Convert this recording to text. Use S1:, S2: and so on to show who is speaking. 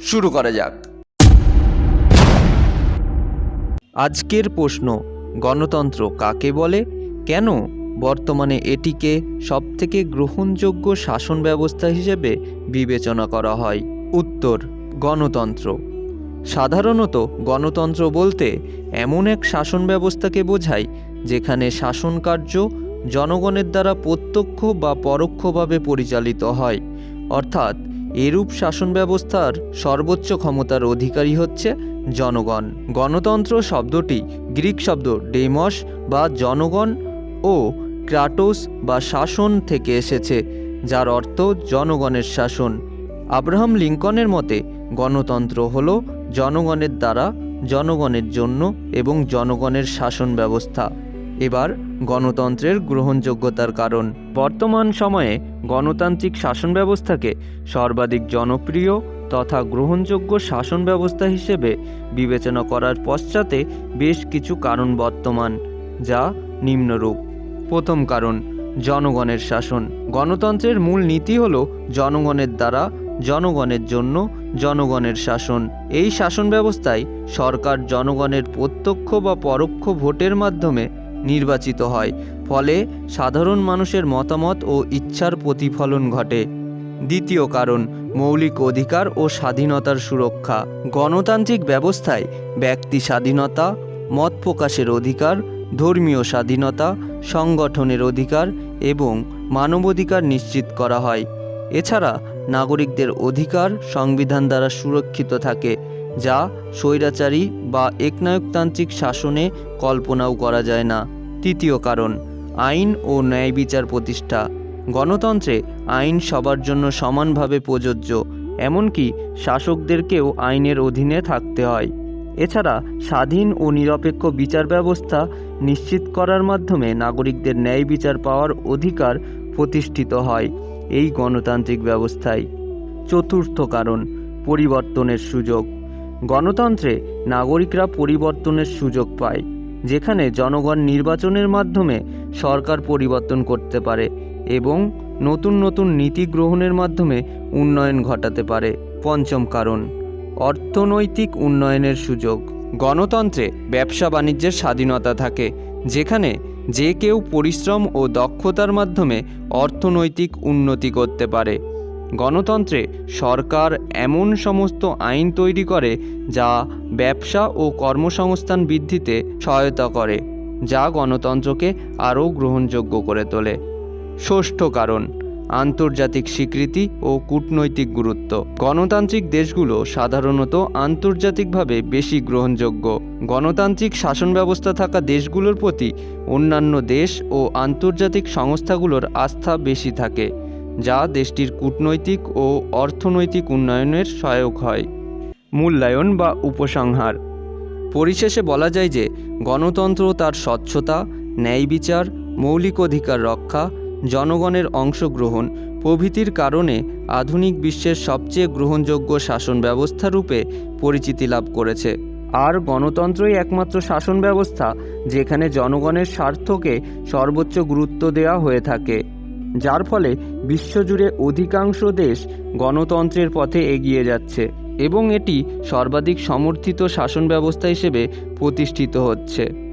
S1: শুরু করা যাক। আজকের প্রশ্ন, গণতন্ত্র কাকে বলে? কেন বর্তমানে এটিকে সবথেকে গ্রহণযোগ্য শাসন ব্যবস্থা হিসেবে বিবেচনা করা হয়? উত্তর, গণতন্ত্র। সাধারণত গণতন্ত্র বলতে এমন এক শাসন ব্যবস্থাকে বোঝায় যেখানে শাসন কার্য জনগণের দ্বারা প্রত্যক্ষ বা পরোক্ষভাবে পরিচালিত হয়। অর্থাৎ এরূপ শাসন ব্যবস্থার সর্বোচ্চ ক্ষমতার অধিকারী হচ্ছে জনগণ। গণতন্ত্র শব্দটি গ্রিক শব্দ ডেমস বা জনগণ ও ক্রাটোস বা শাসন থেকে এসেছে, যার অর্থ জনগণের শাসন। আব্রাহাম লিঙ্কনের মতে, গণতন্ত্র হল জনগণের দ্বারা, জনগণের জন্য এবং জনগণের শাসন ব্যবস্থা এবার গণতন্ত্রের গ্রহণযোগ্যতার কারণ। বর্তমান সময়ে গণতান্ত্রিক শাসন ব্যবস্থাকে সর্বাধিক জনপ্রিয় তথা গ্রহণযোগ্য শাসন ব্যবস্থা হিসেবে বিবেচনা করার পশ্চাতে বেশ কিছু কারণ বর্তমান, যা নিম্নরূপ। প্রথম কারণ, জনগণের শাসন। গণতন্ত্রের মূল নীতি হল জনগণের দ্বারা, জনগণের জন্য জনগণের শাসন। এই শাসন ব্যবস্থায় সরকার জনগণের প্রত্যক্ষ বা পরোক্ষ ভোটের মাধ্যমে নির্বাচিত হয়, ফলে সাধারণ মানুষের মতামত ও ইচ্ছার প্রতিফলন ঘটে। দ্বিতীয় কারণ, মৌলিক অধিকার ও স্বাধীনতার সুরক্ষা। গণতান্ত্রিক ব্যবস্থায় ব্যক্তি স্বাধীনতা, মত প্রকাশের অধিকার, ধর্মীয় স্বাধীনতা, সংগঠনের অধিকার এবং মানবাধিকার নিশ্চিত করা হয়। এছাড়া নাগরিকদের অধিকার সংবিধান দ্বারা সুরক্ষিত থাকে, যা স্বৈরাচারী বা একনায়কতান্ত্রিক শাসনে কল্পনাও করা যায় না। তৃতীয় কারণ, আইন ও ন্যায় বিচার প্রতিষ্ঠা। গণতন্ত্রে আইন সবার জন্য সমানভাবে প্রযোজ্য, এমনকি শাসকদেরকেও আইনের অধীনে থাকতে হয়। এছাড়া স্বাধীন ও নিরপেক্ষ বিচার ব্যবস্থা নিশ্চিত করার মাধ্যমে নাগরিকদের ন্যায় বিচার পাওয়ার অধিকার প্রতিষ্ঠিত হয় এই গণতান্ত্রিক ব্যবস্থায়। চতুর্থ কারণ, পরিবর্তনের সুযোগ। গণতন্ত্রে নাগরিকরা পরিবর্তনের সুযোগ পায়। যেখানে জনগণ নির্বাচনের মাধ্যমে সরকার পরিবর্তন করতে পারে এবং নতুন নতুন নীতি গ্রহণের মাধ্যমে উন্নয়ন ঘটাতে পারে। পঞ্চম কারণ, অর্থনৈতিক উন্নয়নের সুযোগ। গণতন্ত্রে ব্যবসা বাণিজ্যের স্বাধীনতা থাকে, যেখানে যে কেউ পরিশ্রম ও দক্ষতার মাধ্যমে অর্থনৈতিক উন্নতি করতে পারে। গণতন্ত্রে সরকার এমন সমস্ত আইন তৈরি করে যা ব্যবসা ও কর্মসংস্থান বৃদ্ধিতে সহায়তা করে, যা গণতন্ত্রকে আরও গ্রহণযোগ্য করে তোলে। ষষ্ঠ কারণ, আন্তর্জাতিক স্বীকৃতি ও কূটনৈতিক গুরুত্ব। গণতান্ত্রিক দেশগুলো সাধারণত আন্তর্জাতিকভাবে বেশি গ্রহণযোগ্য। গণতান্ত্রিক শাসন ব্যবস্থা থাকা দেশগুলোর প্রতি অন্যান্য দেশ ও আন্তর্জাতিক সংস্থাগুলোর আস্থা বেশি থাকে। যা দেশটির কূটনৈতিক ও অর্থনৈতিক উন্নয়নের সহায়ক হয়। মূল্যায়ন বা উপসংহার। পরিশেষে বলা যায় যে, গণতন্ত্র তার স্বচ্ছতা ন্যায় বিচার মৌলিক অধিকার রক্ষা, জনগণের অংশগ্রহণ, প্রভৃতির কারণে আধুনিক বিশ্বের সবচেয়ে গ্রহণযোগ্য শাসন ব্যবস্থা রূপে পরিচিতি লাভ করেছে। আর গণতন্ত্রই একমাত্র শাসন ব্যবস্থা যেখানে জনগণের স্বার্থকে সর্বোচ্চ গুরুত্ব দেওয়া হয়ে থাকে। যার ফলে বিশ্বজুড়ে অধিকাংশ দেশ গণতন্ত্রের পথে এগিয়ে যাচ্ছে এবং এটি সর্বাধিক সমর্থিত শাসন ব্যবস্থা হিসেবে প্রতিষ্ঠিত হচ্ছে।